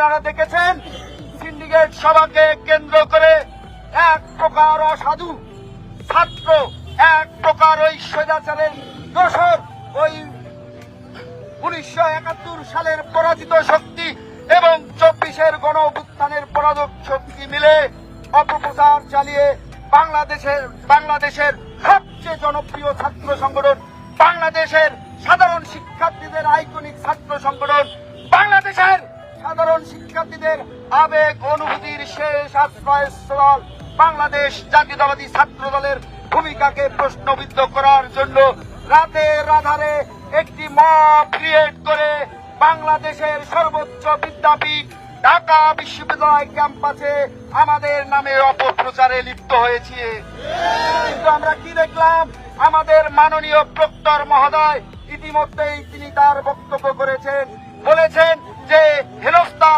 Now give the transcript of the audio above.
আপনারা দেখেছেন? সিন্ডিকেট সভাকে কেন্দ্র করে এক প্রকার অসাধু ছাত্র, এক প্রকার ওই স্বৈরাচারের দোষর, ওই উনিশশো একাত্তর সালের পরাজিত শক্তি এবং চব্বিশের গণ অভ্যুত্থানের পরাজক শক্তি মিলে অপপ্রচার চালিয়ে বাংলাদেশের বাংলাদেশের সবচেয়ে জনপ্রিয় ছাত্র সংগঠন, বাংলাদেশের সাধারণ শিক্ষার্থীদের শিক্ষার্থীদের আবেগ, অনুভূতির শেষ আশ্রয়স্থল বাংলাদেশ জাতীয়তাবাদী ছাত্র দলের ভূমিকাকে প্রশ্নবিদ্ধ করার জন্য রাতের আধারে একটি মব ক্রিয়েট করে বাংলাদেশের সর্বোচ্চ বিদ্যাপীঠ ঢাকা বিশ্ববিদ্যালয় ক্যাম্পাসে আমাদের নামে অপপ্রচারে লিপ্ত হয়েছে। কিন্তু আমরা কি দেখলাম? আমাদের মাননীয় প্রক্টর মহোদয় ইতিমধ্যেই তিনি তার বক্তব্য করেছেন। বলেছেন যে হেনস্থার